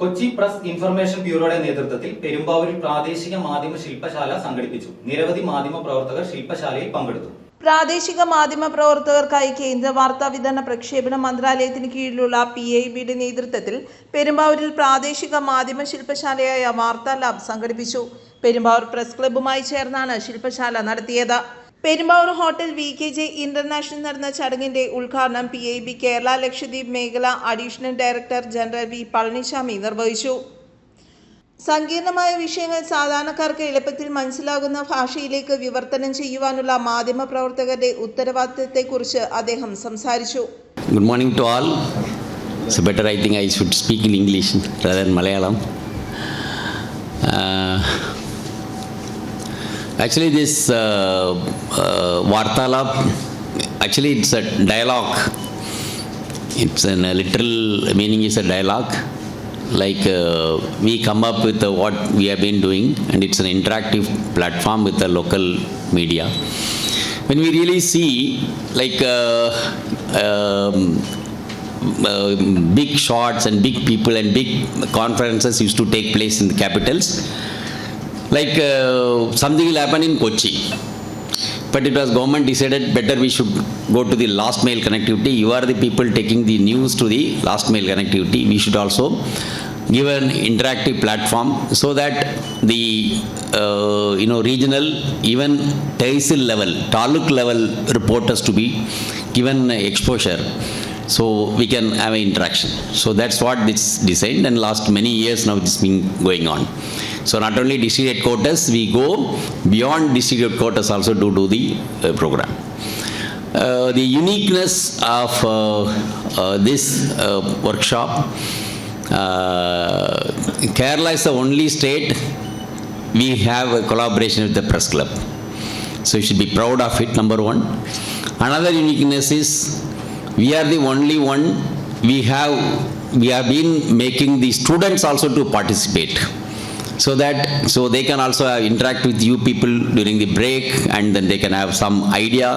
Kochi press information ബ്യൂറോയുടെ നേതൃത്വത്തിൽ പെരുമ്പാവൂരിൽ പ്രാദേശിക മാധ്യമ ശില്പശാല സംഘടിപ്പിച്ചു. നിരവധി മാധ്യമ പ്രവർത്തകർ ശില്പശാലയിൽ പങ്കെടുത്തു. പ്രാദേശിക മാധ്യമ പ്രവർത്തകർക്കായി കേന്ദ്ര വാർത്താ വിതരണ പ്രക്ഷേപണ മന്ത്രാലയത്തിന് കീഴിലുള്ള പി ഐ ബിയുടെ നേതൃത്വത്തിൽ പെരുമ്പാവൂരിൽ പ്രാദേശിക മാധ്യമ ശില്പശാലയായ വാർത്താ ലാബ് സംഘടിപ്പിച്ചു. പെരുമ്പാവൂർ പ്രസ് ക്ലബ്ബുമായി ചേർന്നാണ് ശില്പശാല നടത്തിയത്. Perumbavoor hotel V K J international നടന്ന ചടങ്ങിന്റെ ഉദ്ഘാടനം P I B Kerala Lakshadweep മേഖല additional director general V Palaniswami നിർവഹിച്ചു. സങ്കീർണമായ വിഷയങ്ങൾ സാധാരണക്കാർക്ക് എളുപ്പത്തിൽ മനസ്സിലാകുന്ന ഭാഷയിലേക്ക് വിവർത്തനം ചെയ്യുവാനുള്ള മാധ്യമ പ്രവർത്തകരുടെ ഉത്തരവാദിത്തത്തെക്കുറിച്ച് അദ്ദേഹം സംസാരിച്ചു. Good morning to all better I think I should speak in English. Uh, actually, this uh, uh, actually it's a dialogue. It's a literal meaning is a dialogue. Like uh, we come up with uh, what we have been doing, and it's an interactive platform with the local media when we really see like uh, um, uh, big shots and big people and big conferences used to take place in the capitals like uh, something will happen in kochi but it was government decided better we should go to the last mile connectivity. You are the people taking the news to the last mile connectivity. We should also give an interactive platform so that the uh, you know regional even tehsil level taluk level reporters to be given exposure so we can have an interaction. So that's what this designed and last many years now this been going on so not only district headquarters we go beyond district headquarters also to do the uh, program uh, the uniqueness of uh, uh, this uh, workshop uh, Kerala is the only state we have a collaboration with the press club. So you should be proud of it, number one. Another uniqueness is we are the only one we have we have been making the students also to participate so that so they can also have interact with you people during the break and then they can have some idea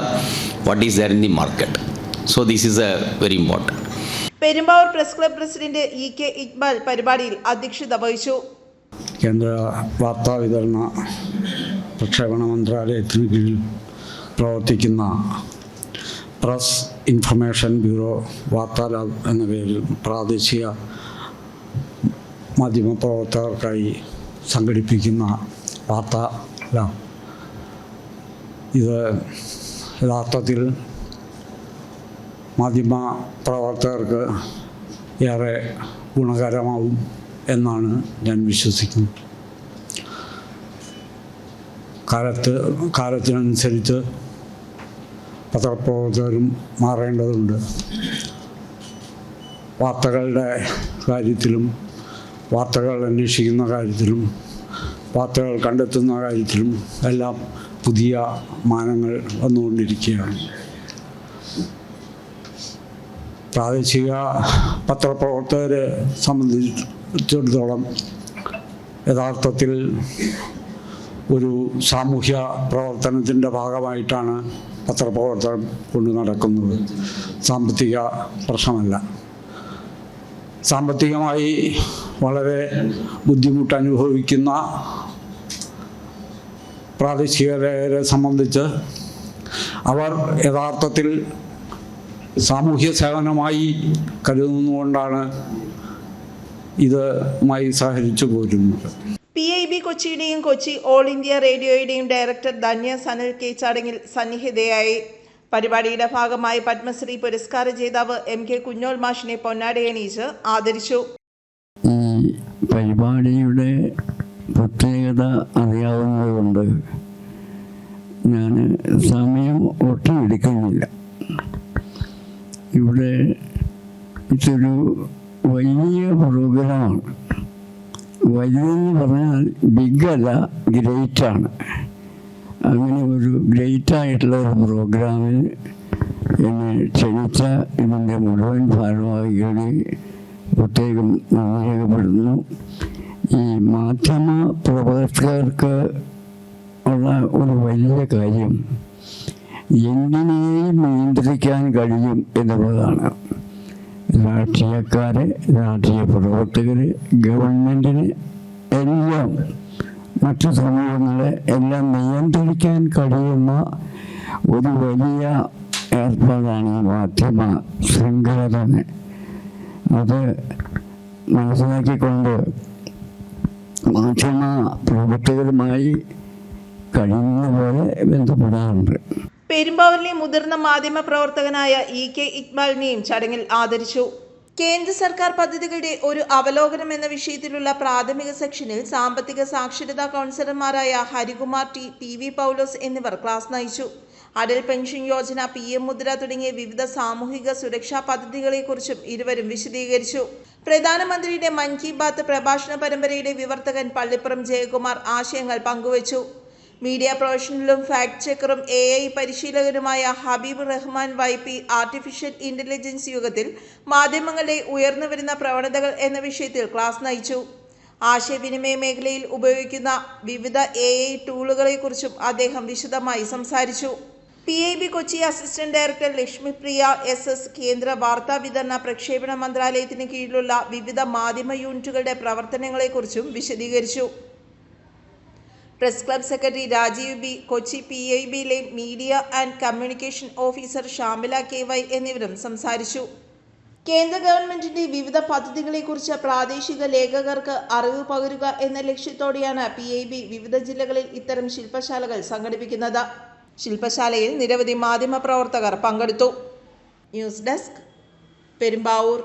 what is there in the market so this is a very important Perumbavoor press club president E K Iqbal പരിപാടിയിൽ അധ്യക്ഷത വഹിച്ചു കേന്ദ്ര വാർത്താ വിതരണ പ്രക്ഷേപണ മന്ത്രാലയത്തിന് കീഴിൽ പ്രവർത്തിക്കുന്ന പ്രസ് ഇൻഫർമേഷൻ ബ്യൂറോ വാർത്താ ലാബ് എന്ന പേരിൽ പ്രാദേശിക മാധ്യമപ്രവർത്തകർക്കായി സംഘടിപ്പിക്കുന്ന വാർത്ത ഇത്. യഥാർത്ഥത്തിൽ മാധ്യമ പ്രവർത്തകർക്ക് ഏറെ ഗുണകരമാവും എന്നാണ് ഞാൻ വിശ്വസിക്കുന്നത്. കാലത്ത് കാലത്തിനനുസരിച്ച് പത്രപ്രവർത്തകരും മാറേണ്ടതുണ്ട്. വാർത്തകളുടെ കാര്യത്തിലും വാർത്തകൾ അന്വേഷിക്കുന്ന കാര്യത്തിലും വാർത്തകൾ കണ്ടെത്തുന്ന കാര്യത്തിലും എല്ലാം പുതിയ മാനങ്ങൾ വന്നുകൊണ്ടിരിക്കുകയാണ്. പ്രാദേശിക പത്രപ്രവർത്തകരെ സംബന്ധിച്ചിടത്തോളം യഥാർത്ഥത്തിൽ ഒരു സാമൂഹ്യ പ്രവർത്തനത്തിന്റെ ഭാഗമായിട്ടാണ് പത്രപ്രവർത്തനം കൊണ്ടു നടക്കുന്നത്. സാമ്പത്തിക പ്രശ്നമല്ല. സാമ്പത്തികമായി വളരെ ബുദ്ധിമുട്ട് അനുഭവിക്കുന്ന പ്രാദേശികരെ സംബന്ധിച്ച് അവർ യഥാർത്ഥത്തിൽ സാമൂഹ്യ സേവനമായി കരുതുന്നുകൊണ്ടാണ് ഇതുമായി സഹകരിച്ചു പോരുന്നത്. പി ഐ ബി കൊച്ചിയുടെയും കൊച്ചി ഓൾ ഇന്ത്യ റേഡിയോയുടെയും ഡയറക്ടർ ധന്യ സനിൽ കെ ചടങ്ങിൽ സന്നിഹിതയായി പരിപാടിയുടെ ഭാഗമായി പത്മശ്രീ പുരസ്കാര ജേതാവ് എം കെ കുഞ്ഞോൾ മാഷിനെ പൊന്നാടയണീച്ച് ആദരിച്ചു. പരിപാടിയുടെ പ്രത്യേകത അറിയാവുന്നതുകൊണ്ട് ഞാൻ സമയം ഒട്ടും എടുക്കുന്നില്ല. ഇവിടെ ഇതൊരു വലിയ പ്രോഗ്രാമാണ്. വലുതെന്ന് പറഞ്ഞാൽ ബിഗ് അല്ല ഗ്രേറ്റാണ്. അങ്ങനെ ഒരു ഗ്രേറ്റായിട്ടുള്ള ഒരു പ്രോഗ്രാമിൽ എന്നെ ക്ഷണിച്ച ഇതിന്റെ മുഴുവൻ ഭാരവാഹികളെ പ്രത്യേകം രേഖപ്പെടുന്നു ഈ മാധ്യമ പ്രവർത്തകർക്ക് ഉള്ള ഒരു വലിയ കാര്യം എന്തിനേയും നിയന്ത്രിക്കാൻ കഴിയും എന്നുള്ളതാണ്. രാഷ്ട്രീയക്കാരെ രാഷ്ട്രീയ പ്രവർത്തകർ ഗവൺമെന്റിന് എല്ലാം മറ്റു സമൂഹങ്ങളെ എല്ലാം നിയന്ത്രിക്കാൻ കഴിയുന്ന ഒരു വലിയ ഏർപ്പാടാണ് മാധ്യമ ശൃംഖല തന്നെ അത് മനസ്സിലാക്കിക്കൊണ്ട് മാധ്യമ പ്രവർത്തകരുമായി കഴിയുന്ന പോലെ ബന്ധപ്പെടാറുണ്ട്. പെരുമ്പാവൂരിലെ മുതിർന്ന മാധ്യമ പ്രവർത്തകനായ ഇ കെ ഇക്ബാലിനെയും ചടങ്ങിൽ ആദരിച്ചു. കേന്ദ്ര സർക്കാർ പദ്ധതികളുടെ ഒരു അവലോകനം എന്ന വിഷയത്തിലുള്ള പ്രാഥമിക സെക്ഷനിൽ സാമ്പത്തിക സാക്ഷരതാ കൗൺസിലർമാരായ Harikumar T P V Paulose എന്നിവർ ക്ലാസ് നയിച്ചു. Atal pension Yojana P M Mudra തുടങ്ങിയ വിവിധ സാമൂഹിക സുരക്ഷാ പദ്ധതികളെക്കുറിച്ചും ഇരുവരും വിശദീകരിച്ചു. പ്രധാനമന്ത്രിയുടെ മൻ കി ബാത്ത് പ്രഭാഷണ പരമ്പരയുടെ വിവർത്തകൻ പള്ളിപ്പുറം ജയകുമാർ ആശയങ്ങൾ പങ്കുവച്ചു. മീഡിയ പ്രൊഫഷണലും ഫാക്ട് ചെക്കറും A I പരിശീലകനുമായ Habeeb Rahman Y P artificial intelligence യുഗത്തിൽ മാധ്യമങ്ങളുടെ ഉയർന്നുവരുന്ന പ്രവണതകൾ എന്ന വിഷയത്തിൽ ക്ലാസ് നയിച്ചു. ആശയവിനിമയ മേഖലയിൽ ഉപയോഗിക്കുന്ന വിവിധ എ ഐ ടൂളുകളെക്കുറിച്ചും അദ്ദേഹം വിശദമായി സംസാരിച്ചു. P I B Kochi assistant director Lakshmipriya S S കേന്ദ്ര വാർത്താ വിതരണ പ്രക്ഷേപണ മന്ത്രാലയത്തിന് കീഴിലുള്ള വിവിധ മാധ്യമ യൂണിറ്റുകളുടെ പ്രവർത്തനങ്ങളെക്കുറിച്ചും വിശദീകരിച്ചു. Press club secretary Rajeev B Kochi P I ബിയിലെ media and communication officer Shamila K Y എന്നിവരും സംസാരിച്ചു. കേന്ദ്ര ഗവൺമെന്റിന്റെ വിവിധ പദ്ധതികളെക്കുറിച്ച് പ്രാദേശിക ലേഖകർക്ക് അറിവ് പകരുക എന്ന ലക്ഷ്യത്തോടെയാണ് പി ഐ ബി വിവിധ ജില്ലകളിൽ ഇത്തരം ശില്പശാലകൾ സംഘടിപ്പിക്കുന്നത്. ശില്പശാലയിൽ നിരവധി മാധ്യമ പ്രവർത്തകർ പങ്കെടുത്തു. News desk Perumbavoor.